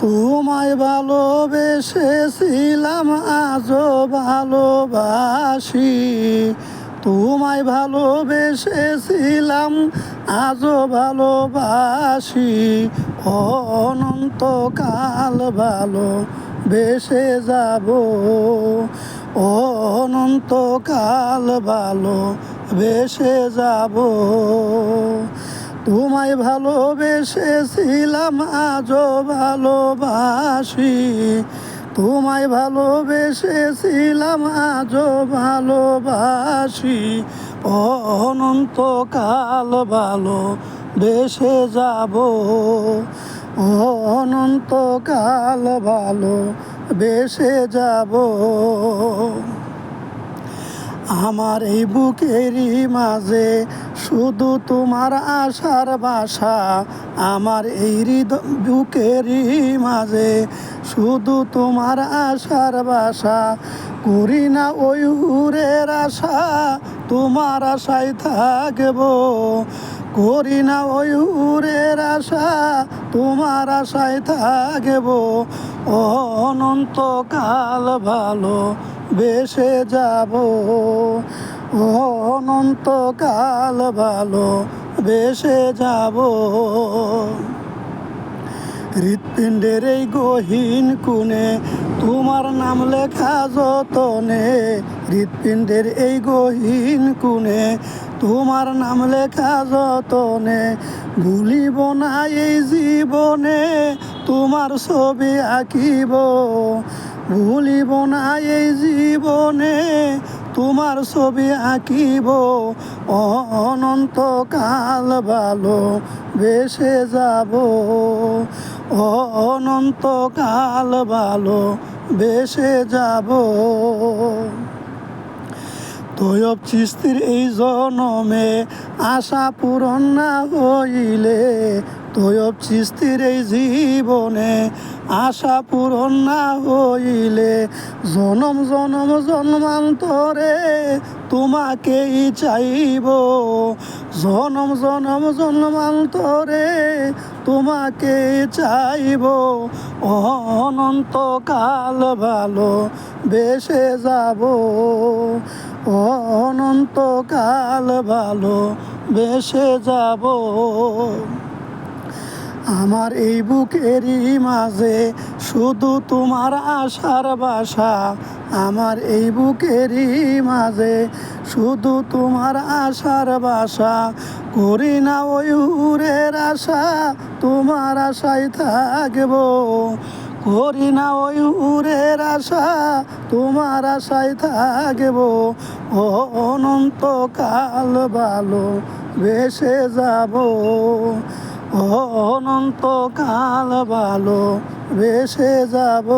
তোমায় ভালোবেসেছিলাম, আজও ভালোবাসি। তোমায় ভালোবেসেছিলাম, আজও ভালোবাসি। অনন্তকাল ভালো বেসে যাব, অনন্তকাল ভালো বেসে যাব। তোমায় ভালোবেসেছিলাম, আজও ভালোবাসি। তোমায় ভালোবেসেছিলাম, আজও ভালোবাসি। অনন্তকাল ভালো বেসে যাব। অনন্তকাল ভালো বেসে যাব। আমার এই বুকেরই মাঝে শুধু তোমার আশার বাসা, আমার এই হৃদয় বুকেরই মাঝে। শুধু তোমার আশার বাসা, করি না ওই উড়ের আশা, তোমার আশায় থাকব। করি না ওই উড়ের আশা, তোমার আশায় থাকব। অনন্তকাল ভালো বেসে যাব। অনন্তকাল ভালো বেসে যাব। হৃৎপিণ্ডের এই গহীন কুনে তোমার নাম লেখা যতনে, হৃৎপিণ্ডের এই গহীন কুনে তোমার নাম লেখা যতনে, ভুলিব না এই জীবনে তোমার ছবি আঁকিব। ভুলিব না এই জীবনে তোমার ছবি আঁকিব। অনন্তকাল ভালো বেসে যাব। অনন্তকাল ভালো বেসে যাব। তৈব চিস্তির এই জনমে আশা পূরণ না হইলে তৈব চিস্তির এই জীবনে আশা পূরণ না হইলে জনম জনম, জন্মান্তরে তোমাকেই চাইব। জনম জনম, জন্মান্তরে তোমাকে চাইব। অনন্তকাল ভালো বেসে যাব। অনন্তকাল ভালো বেসে যাব। আমার এই বুকেরই মাঝে শুধু তোমার আশার বাসা। আমার এই বুকেরই মাঝে শুধু তোমার আশার বাসা। করি না ওই উড়ের আশা, তোমার আশায় থাকব। করি না ওই উড়ের আশা, তোমার আশায় থাকব। ও অনন্তকাল ভালো বেসে যাব। অনন্তকাল ভালো বেসে যাব।